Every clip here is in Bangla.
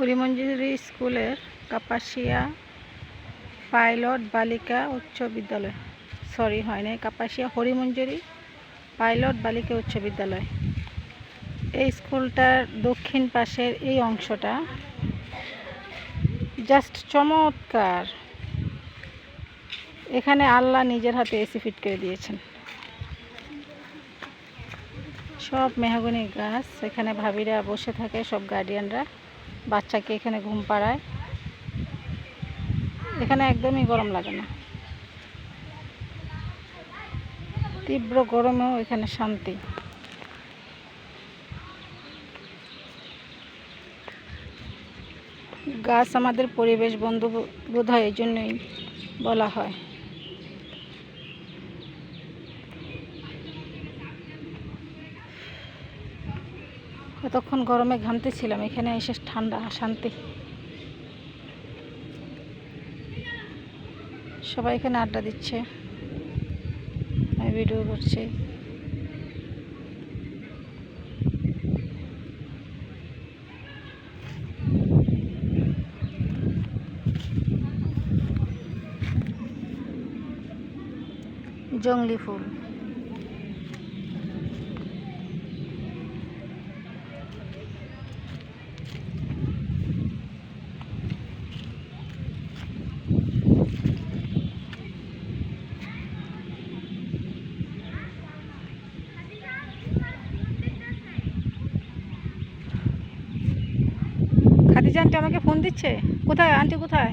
হরিমঞ্জুরি স্কুলের কাপাসিয়া পাইলট বালিকা উচ্চ বিদ্যালয়। সরি, হয় নাই, কাপাসিয়া হরিমঞ্জুরি পাইলট বালিকা উচ্চ বিদ্যালয়। এই স্কুলটার দক্ষিণ পাশের এই অংশটা জাস্ট চমৎকার। এখানে আল্লাহ নিজের হাতে এসি ফিট করে দিয়েছেন। সব মেহগনি গাছ এখানে ভাবিরা বসে থাকে, সব গার্ডিয়ানরা বাচ্চাকে এখানে ঘুম পাড়ায়। এখানে একদমই গরম লাগে না। তীব্র গরমেও এখানে শান্তি। গাছ আমাদের পরিবেশ বন্ধু বোধ হয় এই জন্যই বলা হয়। এতক্ষণ গরমে ঘামতেছিলাম, এখানে এসে ঠান্ডা, শান্তি। সবাই এখানে আড্ডা দিচ্ছে। আমি ভিডিও করছি। জংলি ফুল। খাদিজা আন্টি আমাকে ফোন দিচ্ছে? কোথায়? আন্টি কোথায়?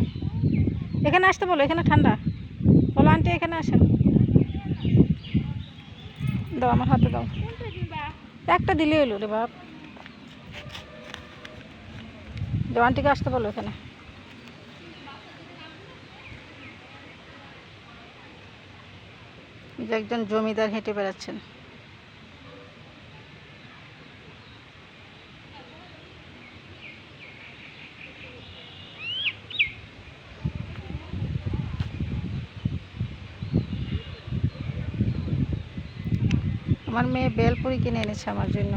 এখানে আসতে বলো, এখানে ঠান্ডা। বলো, আন্টি এখানে আসেন। দাও, আমার হাতে দাও। একটা দিলে এলো রে বাপ। দাও, আন্টিকে আসতে বলো এখানে। একজন জমিদার হেঁটে বেড়াচ্ছেন। আমার মেয়ে বেলপুরি কিনে এনেছে আমার জন্য।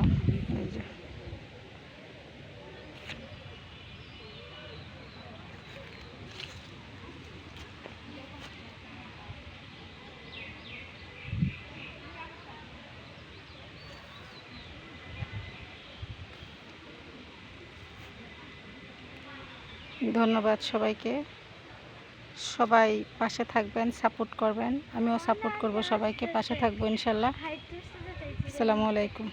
ধন্যবাদ সবাইকে। সবাই পাশে থাকবেন, সাপোর্ট করবেন। আমিও সাপোর্ট করব সবাইকে, পাশে থাকব ইনশাল্লাহ। আসসালামু আলাইকুম।